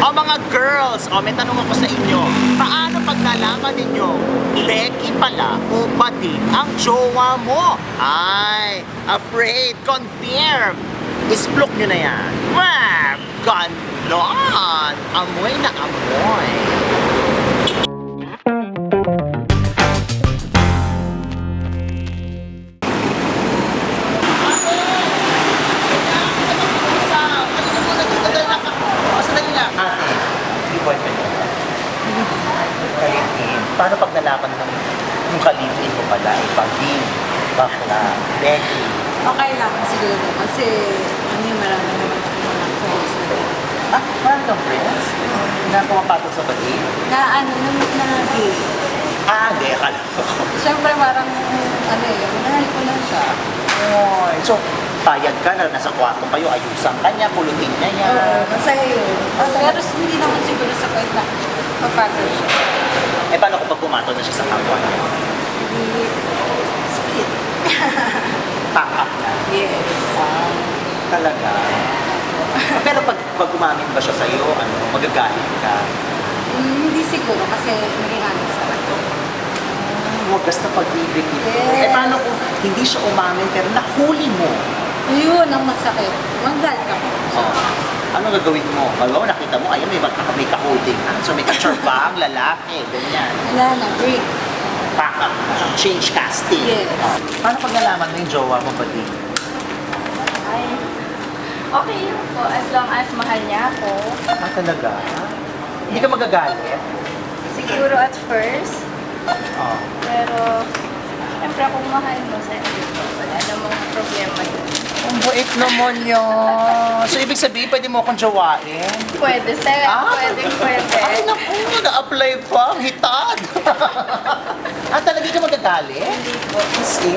O mga girls, o may tanong ako sa inyo, paano pag nalaman ninyo, Becky pala o Bading ang jowa mo? Ay, afraid, confirm. Isplok nyo na yan. Wah, ganon. Amoy na amoy. Paano pag nalaman ng yung kalipin mo pala ay paging, bakla, Becky? Okay lang siguro kasi ano yung marami naman akong mga friends na Ah, parang kang friends? Na pumapatol sa bagay? na ano, na, na gay. Ah, hindi, akala ko. Siyempre parang ano yun, mahal ko lang siya. Oy, so, payag ka na nasa kwarto kayo, ayusan ka niya, pulutin niya yan. Oo, masaya yun. Pero hindi naman siguro sa point na papatol siya. Eh, paano kung pag pumatol na siya sa kapwa niya? Split. Pack up na. Yes. Ah, talaga. Pero pag, pag umamin ba siya sa'yo, ano, magagalit ka? Mm, hindi siguro kasi naging honest naman. Huwag basta pag-ibig ito. Yes. Eh, paano kung hindi siya umamin pero nahuli mo? Yun ang masakit. Manggalit ako. Oh. Ano gagawin mo? Bago nakita mo, ayun, may, magka- may ka-holding hands, so may ka-churbang, lalaki, ganyan. Wala na, break. Pack change casting. Yes. Oh. Paano pag nalaman mo yung jowa mo ba din? Ay, okay yun po. As long as mahal niya ako. Ah, talaga? Hindi ka magagalit? Siguro at first. Oh. Pero, siyempre kung mahal mo, po. Wala. Buik naman yun. So, ibig sabihin, pwede mo akong jowain? Pwede, sir. Ah. Pwede, pwede. Ay, naku, na-apply pa. Ang hitad. ah, talaga ka magagalit? Hindi po.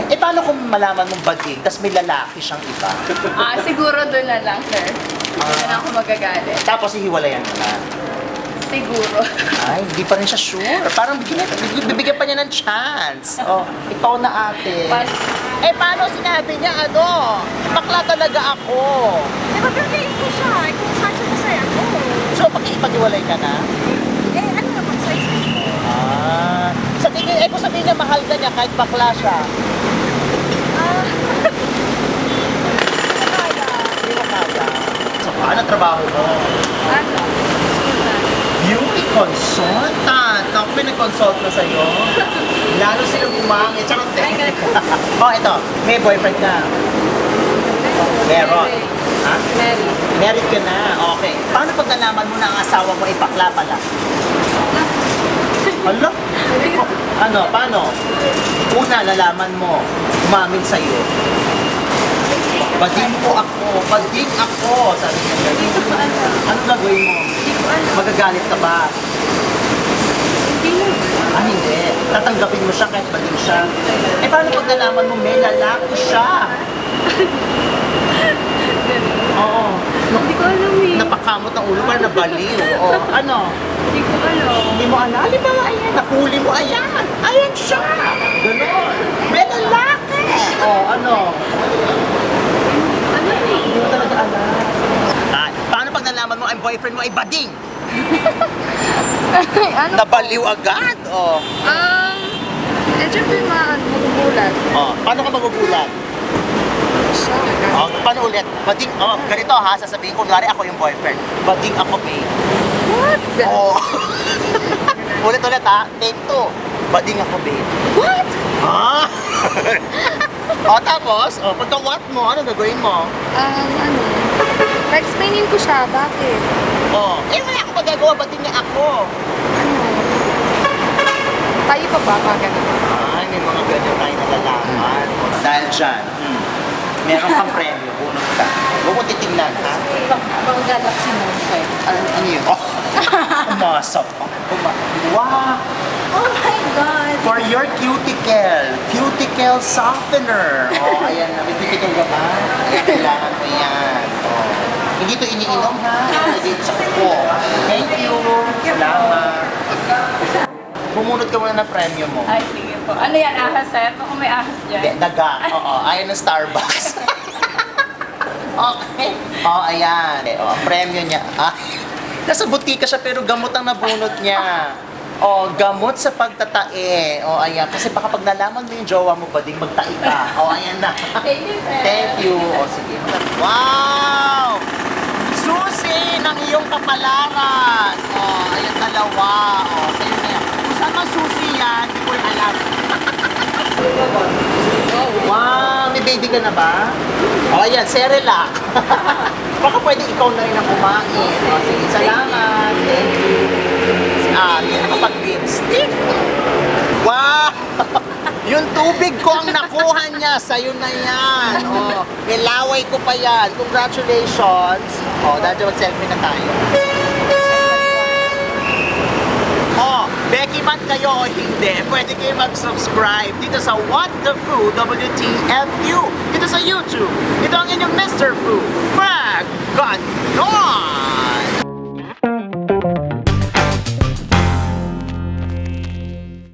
Eh, paano kung malaman mong bading, tapos may lalaki siyang iba? Ah, siguro doon na lang, sir. Hindi na ako magagalit. Tapos hihiwalayan mo na. Siguro. Ay, hindi pa rin siya sure. Parang bigyan, bibigyan pa niya ng chance. Oh, ikaw na ate. Eh, paano sinabi niya, ano? Bakla talaga ako. Eh, magagalit ko siya. Eh, kung saan siya masaya ko. So, pag-ipag-iwalay ka na? Eh, ano naman sa isa ko? Ah. Sa tingin, eh, kung sabihin niya mahal ka niya kahit bakla siya. Ah, Hindi mo kaya. So, paano trabaho mo? ano? Consultant. Ako may nag-consult na sa'yo. Lalo silang umangit. Charot eh. Oh, ito. May boyfriend ka. Meron. Ha? Mary. Married ka na. Okay. Paano pag nalaman mo na ang asawa mo ay bakla pala? Hala? Ano? Paano? Una, nalaman mo. Umamin sa'yo. Bading ko ako. Bading ako. Sabi niya Hindi ganun. ko alam. Ano gagawin mo? Hindi ko alam. Magagalit ka ba? Hindi. Ah, hindi. Tatanggapin mo siya kahit bading siya. Eh, paano pag nalaman mo may lalaki siya? Oo. Hindi ko alam eh. Napakamot ang ulo para nabaliw. O, ano? Hindi ko alam. Hindi mo alam? Di ba, ayan, nakuli mo, ayan. Ayan siya. Ganon. May lalaki. O, ano? Ano eh? Hindi mo talaga alam. Ah, paano pag nalaman mo ang boyfriend mo ay bading? ano? Nabaliw agad? O. Um, eh, syempre mga magugulat. O, paano ka magugulat? Siya. O, paano ulit? Bading, o, ganito ha, sasabihin ko, kunwari ako yung boyfriend. Bading ako, babe. What? Oo. Ulit-ulit ha. Take two. Bading ako, babe. What? Ah! o tapos, o, pagka what mo, ano gagawin mo? Um, ano? Pa-explainin ko siya, bakit? O, eh wala akong magagawa, bading nga ako. Ano? Tayo pa ba mga ganun? Ay, may mga ganyan tayo nalalaman. Dahil dyan, hmm, meron kang premyo, bunot ka. Huwag mo titignan, ha? Pang galaxy moon fight. Ano, ano yun? Oh, umasap pa. Uma- wow! Oh my God! For your cuticle, cuticle softener. Oh, ayan na. May cuticle ka ba? Ayan, kailangan mo yan. Oh. Hindi to iniinom ha. Hindi sa kuko. Thank you. Salamat. Bumunot ka muna ng premyo mo. Ay, sige po. Ano yan, ahas, sir? Baka may ahas Hindi, dyan. daga. Oo, ayan ng Starbucks. okay. Oh, ayan. Oh, ang premyo niya. Ah, Nasa butika siya pero gamot ang nabunot niya. O, gamot sa pagtatae. O, ayan. Kasi baka pag nalaman mo yung jowa mo, bading magtae ka. O, ayan na. Thank you, sir. Thank you. O, sige. Wow! Susi ng iyong kapalaran. O, ayan dalawa. O, sa'yo na yan. Kung saan man susi yan, hindi ko rin alam. Wow! May baby ka na ba? O, ayan. Cerelac. Baka pwede ikaw na rin ang kumain. O, sige. Salamat. Thank you. Ah, hindi na kapag-lipstick. Wow! Yung tubig ko ang nakuha niya, sa'yo na yan. Oh, nilaway ko pa yan. Congratulations. Oh, dahil mag-selfie na tayo. Oh, Becky man kayo o hindi, pwede kayo mag-subscribe dito sa What the Food WTFU dito sa YouTube. Ito ang inyong Mr. Food. Mag ganon!